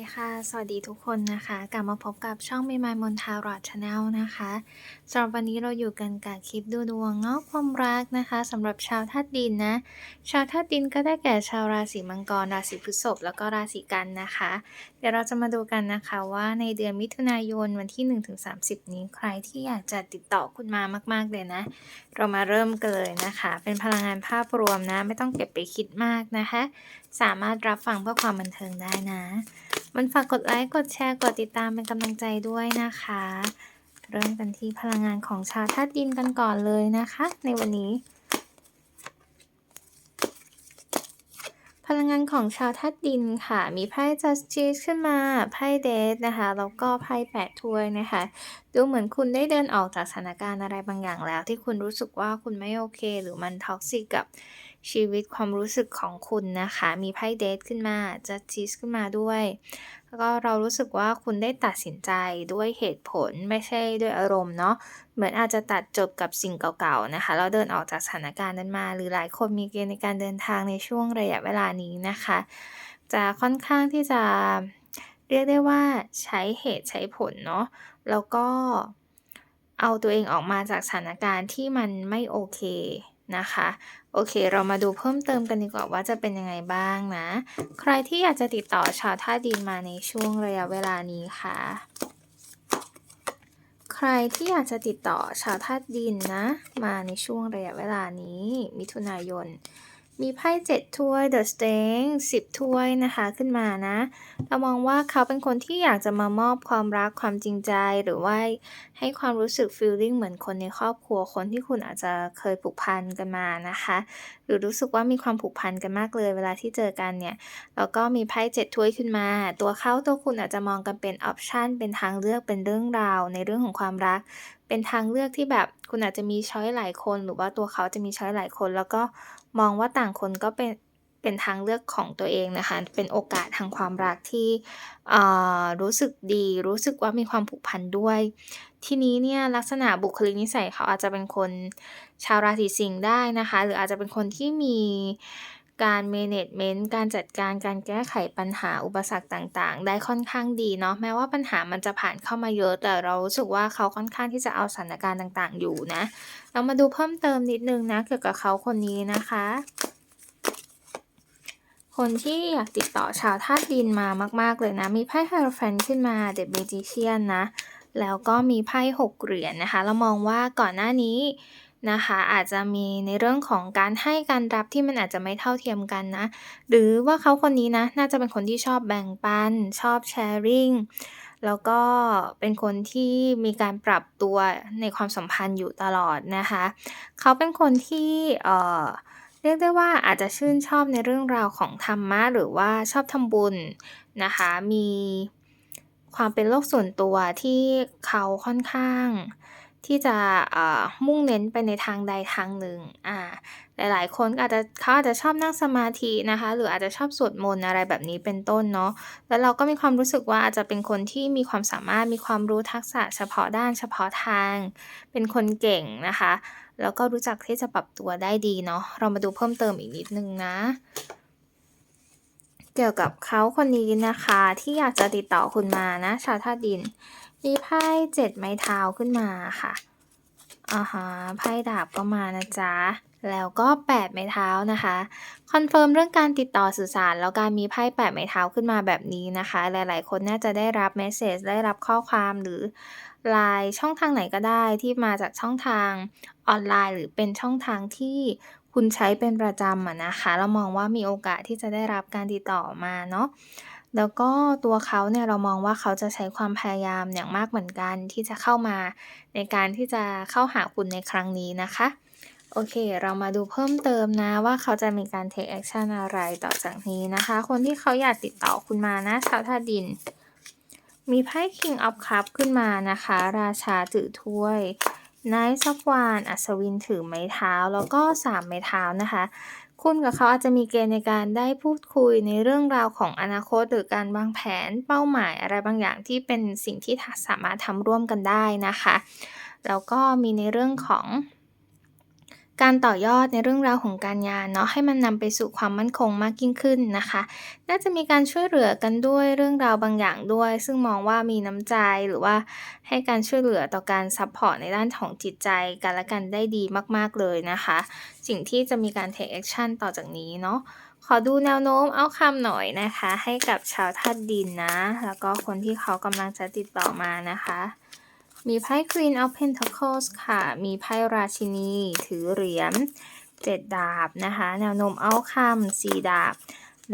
ดีค่ะ สวัสดีทุกคนนะคะ กลับมาพบกับช่อง m ม m มนทารอดชาแนลนะคะสำหรับวันนี้เราอยู่กันกับคลิปดูดวงเนาะความรักนะคะสำหรับชาวธาตุดินนะ ชาวธาตุดินก็ได้แก่ชาวราศีมังกร ราศีพฤษภแล้วก็ราศีกันนะคะ เดี๋ยวเราจะมาดูกันนะคะว่าในเดือนมิถุนายนวันที่ 1-30 นี้ใครที่อยากจะติดต่อคุณมามาก ๆเลยนะ เรามาเริ่มกันเลยนะคะ เป็นพลังงานภาพรวมนะ ไม่ต้องเก็บไปคิดมากนะคะ สามารถรับฟังเพื่อความบันเทิงได้นะ มันฝากกดไลค์กดแชร์กดติดตามเป็นกำลังใจด้วยนะคะ เริ่มกันที่พลังงานของชาวธาตุดินกันก่อนเลยนะคะ ในวันนี้ พลังงานของชาวธาตุดินค่ะ มีไพ่ Justice ขึ้นมาไพ่เดทนะคะแล้วก็ไพ่แปดถ้วยนะคะ ดูเหมือนคุณได้เดินออกจากสถานการณ์อะไรบางอย่างแล้ว ที่คุณรู้สึกว่าคุณไม่โอเค หรือมันท็อกซิกกับ ชีวิตความรู้สึกของคุณนะคะ มีไพ่เดทขึ้นมา Justice ขึ้นมาด้วย แล้วก็เรารู้สึกว่าคุณได้ตัดสินใจด้วยเหตุผลไม่ใช่ด้วยอารมณ์เนาะเหมือนอาจจะตัดจบกับสิ่งเก่าๆนะคะแล้วเดินออกจากสถานการณ์นั้นมา หรือหลายคนมีเกณฑ์ในการเดินทางในช่วงระยะเวลานี้นะคะ จะค่อนข้างที่จะเรียกได้ว่าใช้เหตุใช้ผลเนาะแล้วก็เอาตัวเองออกมาจากสถานการณ์ที่มันไม่โอเค นะคะ โอเค เรามาดูเพิ่มเติมกันดีกว่าว่าจะเป็นยังไงบ้างนะ ใครที่อยากจะติดต่อชาวท่าดินมาในช่วงระยะเวลานี้ค่ะ ใครที่อยากจะติดต่อชาวท่าดินนะ มาในช่วงระยะเวลานี้ มิถุนายน มีไพ่เจ็ดถ้วย The s t a n สิบถ้วยนะคะขึ้นมานะ เรามองว่าเขาเป็นคนที่อยากจะมามอบความรักความจริงใจหรือว่าให้ความรู้สึก feeling เหมือนคนในครอบครัวคนที่คุณอาจจะเคยผูกพันกันมานะคะ หรือรู้สึกว่ามีความผูกพันกันมากเลยเวลาที่เจอกันเนี่ย แล้วก็มีไพ่เจ็ดถ้วยขึ้นมา ตัวเขาตัวคุณอาจจะมองกันเป็นออปชันเป็นทางเลือกเป็นเรื่องราวในเรื่องของความรัก เป็นทางเลือกที่แบบคุณอาจจะมีช้อยหลายคน หรือว่าตัวเขาจะมีช้อยหลายคน แล้วก็มองว่าต่างคนก็เป็นเป็นทางเลือกของตัวเองนะคะ เป็นโอกาสทางความรักที่รู้สึกดี รู้สึกว่ามีความผูกพันด้วย ทีนี้เนี่ยลักษณะบุคลิกนิสัยเขาอาจจะเป็นคนชาวราศีสิงห์ได้นะคะ หรืออาจจะเป็นคนที่มี การ management การจัดการการแก้ไขปัญหาอุปสรรคต่างๆ ได้ค่อนข้างดีเนาะแม้ว่าปัญหามันจะผ่านเข้ามาเยอะแต่เรารู้สึกว่าเขาค่อนข้างที่จะเอาสถานการณ์ต่างๆ อยู่นะ เรามาดูเพิ่มเติมนิดนึงนะเกี่ยวกับเขาคนนี้นะคะ คนที่อยากติดต่อชาวธาตุดินมามาก ๆ เลยนะ มีไพ่ไฮโรแฟนขึ้นมาเดอะเบจิเชียนนะแล้วก็มีไพ่หกเหรียญนนะคะ เรามองว่าก่อนหน้านี้ นะคะ อาจจะมีในเรื่องของการให้การรับที่มันอาจจะไม่เท่าเทียมกันนะ หรือว่าเขาคนนี้นะ น่าจะเป็นคนที่ชอบแบ่งปัน ชอบแชร์ริ่งแล้วก็เป็นคนที่มีการปรับตัวในความสัมพันธ์อยู่ตลอดนะคะ เขาเป็นคนที่เอ่อเรียกได้ว่าอาจจะชื่นชอบในเรื่องราวของธรรมะหรือว่าชอบทำบุญนะคะ มีความเป็นโลกส่วนตัวที่เขาค่อนข้าง ที่จะมุ่งเน้นไปในทางใดทางหนึ่งอ่าหลายๆ คนอาจจะเขาอาจจะชอบนั่งสมาธินะคะ หรืออาจจะชอบสวดมนต์อะไรแบบนี้เป็นต้นเนาะแล้วเราก็มีความรู้สึกว่าอาจจะเป็นคนที่มีความสามารถมีความรู้ทักษะเฉพาะด้านเฉพาะทาง เป็นคนเก่งนะคะ แล้วก็รู้จักที่จะปรับตัวได้ดีเนาะเรามาดูเพิ่มเติมอีกนิดนึงนะเกี่ยวกับเขาคนนี้นะคะที่อยากจะติดต่อคุณมานะ ชาวธาตุดิน มีไพ่เจ็ดไม้เท้าขึ้นมาค่ะอ่าฮะไพ่ดาบก็มานะจ๊ะ แล้วก็แปดไม้เท้านะคะ คอนเฟิร์มเรื่องการติดต่อสื่อสาร แล้วการมีไพ่แปดไม้เท้าขึ้นมาแบบนี้นะคะ หลายๆ คนน่าจะได้รับเมสเซจได้รับข้อความหรือไลน์ช่องทางไหนก็ได้ที่มาจากช่องทางออนไลน์ หรือเป็นช่องทางที่คุณใช้เป็นประจำอะนะคะ เรามองว่ามีโอกาสที่จะได้รับการติดต่อมาเนาะ แล้วก็ตัวเขาเนี่ยเรามองว่าเขาจะใช้ความพยายามอย่างมากเหมือนกันที่จะเข้ามาในการที่จะเข้าหาคุณในครั้งนี้นะคะ โอเค เรามาดูเพิ่มเติมนะว่าเขาจะมีการ take action อะไรต่อจากนี้นะคะ คนที่เขาอยากติดต่อคุณมานะชาวธาดิน มีไพ่ King of Cup ขึ้นมานะคะ ราชาถือถ้วย นายซับวานอัศวินถือไม้เท้าแล้วก็สามไม้เท้านะคะ คุณกับเขาอาจจะมีเกณฑ์ในการได้พูดคุยในเรื่องราวของอนาคต หรือการวางแผนเป้าหมายอะไรบางอย่างที่เป็นสิ่งที่สามารถทำร่วมกันได้นะคะ แล้วก็มีในเรื่องของ การต่อยอดในเรื่องราวของการงานเนาะให้มันนำไปสู่ความมั่นคงมากยิ่งขึ้นนะคะ น่าจะมีการช่วยเหลือกันด้วยเรื่องราวบางอย่างด้วย ซึ่งมองว่ามีน้ำใจหรือว่าให้การช่วยเหลือต่อการซัพพอร์ตในด้านของจิตใจกันและกันได้ดีมาก ๆเลยนะคะ สิ่งที่จะมีการ take action ต่อจากนี้เนาะขอดูแนวโน้มเอาคำหน่อยนะคะ ให้กับชาวธาตุดินนะ แล้วก็คนที่เขากำลังจะติดต่อมานะคะ มีไพ่ Queen of Pentacles ค่ะ มีไพ่ราชินี ถือเหรียญเจ็ดดาบนะคะ แนวโน้มเอาคำสี่ดาบ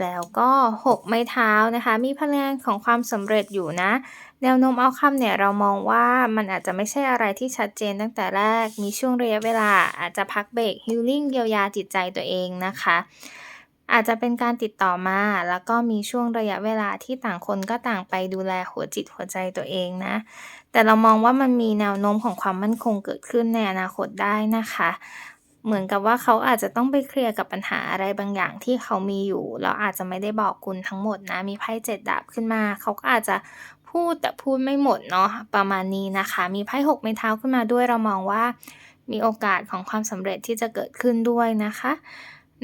แล้วก็หกไม้เท้านะคะ มีพลังของความสำเร็จอยู่นะ แนวโน้มเอาคำเนี่ยเรามองว่ามันอาจจะไม่ใช่อะไรที่ชัดเจนตั้งแต่แรก มีช่วงระยะเวลาอาจจะพักเบรกฮิลลิ่งเยียวยาจิตใจตัวเองนะคะ อาจจะเป็นการติดต่อมา แล้วก็มีช่วงระยะเวลาที่ต่างคนก็ต่างไปดูแลหัวจิตหัวใจตัวเองนะ แต่เรามองว่ามันมีแนวโน้มของความมั่นคงเกิดขึ้นในอนาคตได้นะคะ เหมือนกับว่าเขาอาจจะต้องไปเคลียร์กับปัญหาอะไรบางอย่างที่เขามีอยู่ แล้วอาจจะไม่ได้บอกคุณทั้งหมดนะ มีไพ่เจ็ดดาบขึ้นมา เขาก็อาจจะพูดแต่พูดไม่หมดเนาะ ประมาณนี้นะคะ มีไพ่หกไม้เท้าขึ้นมาด้วย เรามองว่ามีโอกาสของความสำเร็จที่จะเกิดขึ้นด้วยนะคะ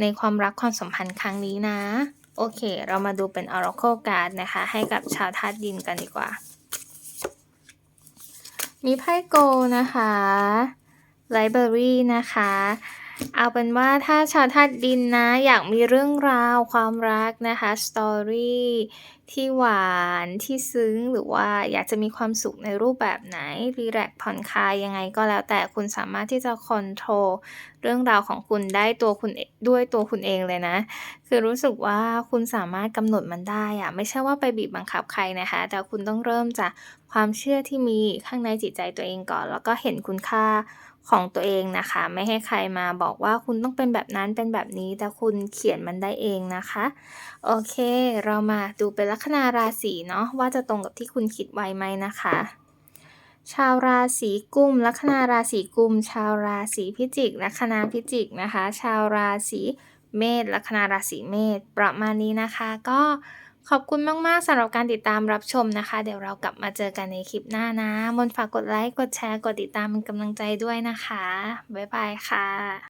ในความรักความสัมพันธ์ครั้งนี้นะ โอเค เรามาดูเป็น Oracle Card นะคะ ให้กับชาวธาตุดินกันดีกว่า มีไพ่โกนะคะไลบรารีนะคะ เอาเป็นว่าถ้าชาวธาตุดินนะ อยากมีเรื่องราวความรักนะคะสตอรี่ที่หวานที่ซึ้งหรือว่าอยากจะมีความสุขในรูปแบบไหน รีแลกซ์ผ่อนคลายยังไงก็แล้วแต่คุณสามารถที่จะคอนโทรลเรื่องราวของคุณได้ตัวคุณด้วยตัวคุณเองเลยนะ คือรู้สึกว่าคุณสามารถกำหนดมันได้อะไม่ใช่ว่าไปบีบบังคับใครนะคะ แต่คุณต้องเริ่มจากความเชื่อที่มีข้างในจิตใจตัวเองก่อน แล้วก็เห็นคุณค่า ของตัวเองนะคะ ไม่ให้ใครมาบอกว่าคุณต้องเป็นแบบนั้นเป็นแบบนี้ แต่คุณเขียนมันได้เองนะคะ โอเค เรามาดูเป็นลัคนาราศีเนาะว่าจะตรงกับที่คุณคิดไว้ไหมนะคะ ชาวราศีกุมลัคนาราศีกุม ชาวราศีพิจิกลัคนาพิจิกนะคะ ชาวราศีเมษลัคนาราศีเมษประมาณนี้นะคะก็ ขอบคุณมาก ๆสำหรับการติดตามรับชมนะคะ เดี๋ยวเรากลับมาเจอกันในคลิปหน้านะ มนฝากกดไลค์ กดแชร์ กดติดตามเป็นกำลังใจด้วยนะคะ บ๊ายบายค่ะ